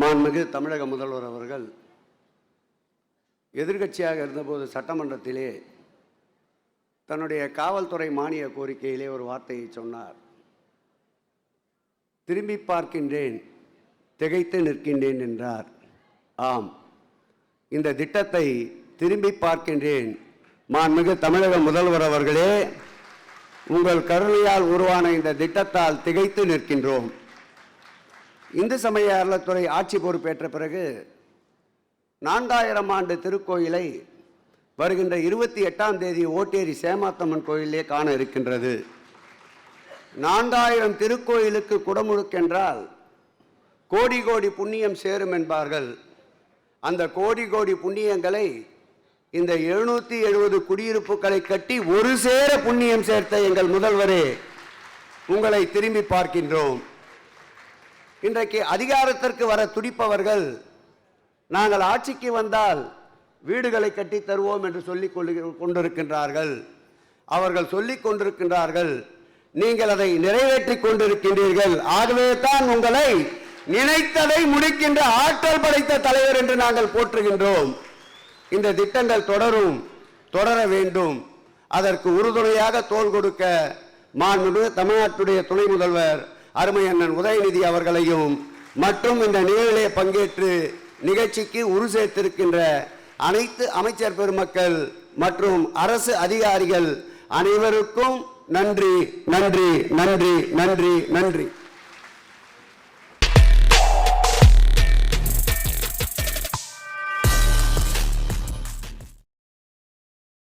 மாண்புமிகு தமிழக முதல்வர் அவர்கள் எதிர்க்கட்சியாக இருந்தபோது சட்டமன்றத்திலே தன்னுடைய காவல்துறை மானிய கோரிக்கையிலே ஒரு வார்த்தையை சொன்னார். திரும்பி பார்க்கின்றேன் திகைத்து நிற்கின்றேன் என்றார். ஆம் இந்த திட்டத்தை திரும்பி பார்க்கின்றேன் மாண்புமிகு தமிழக முதல்வர் அவர்களே. உங்கள் கருணையால் உருவான இந்த திட்டத்தால் திகைத்து நிற்கின்றோம். இந்து சமய அறத்துறை ஆட்சி பொறுப்பேற்ற பிறகு நான்காயிரம் ஆண்டு திருக்கோயிலை வருகின்ற இருபத்தி எட்டாம் தேதி ஓட்டேரி சேமாத்தம்மன் கோயிலே காண இருக்கின்றது. நான்காயிரம் திருக்கோயிலுக்கு குடமுழுக்கென்றால் கோடி கோடி புண்ணியம் சேரும் என்பார்கள். அந்த கோடி கோடி புண்ணியங்களை இந்த எழுநூத்தி எழுபது குடியிருப்புகளை கட்டி ஒரு சேர புண்ணியம் சேர்த்த எங்கள் முதல்வரே. உங்களை திரும்பி பார்க்கின்றோம். இன்றைக்கு அதிகாரத்திற்கு வர துடிப்பவர்கள் நாங்கள் ஆட்சிக்கு வந்தால் வீடுகளை கட்டி தருவோம் என்று சொல்லிக் கொண்டிருக்கின்றார்கள். அவர்கள் சொல்லிக் கொண்டிருக்கின்றார்கள் நீங்கள் அதை நிறைவேற்றிக் கொண்டிருக்கின்றீர்கள். ஆகவே தான் உங்களை நினைத்ததை முடிக்கின்ற ஆற்றல் படைத்த தலைவர் என்று நாங்கள் போற்றுகின்றோம். இந்த திட்டங்கள் தொடரும் தொடர வேண்டும். அதற்கு உறுதுணையாக தோல் கொடுக்க மாண்புமிகு தமிழ்நாட்டுடைய துணை முதல்வர் அருமை அண்ணன் உதயநிதி அவர்களையும் மற்றும் இந்த நிகழ்விலே பங்கேற்று நிகழ்ச்சிக்கு உரு சேர்த்திருக்கின்ற அனைத்து அமைச்சர் பெருமக்கள் மற்றும் அரசு அதிகாரிகள் அனைவருக்கும் நன்றி நன்றி நன்றி நன்றி நன்றி.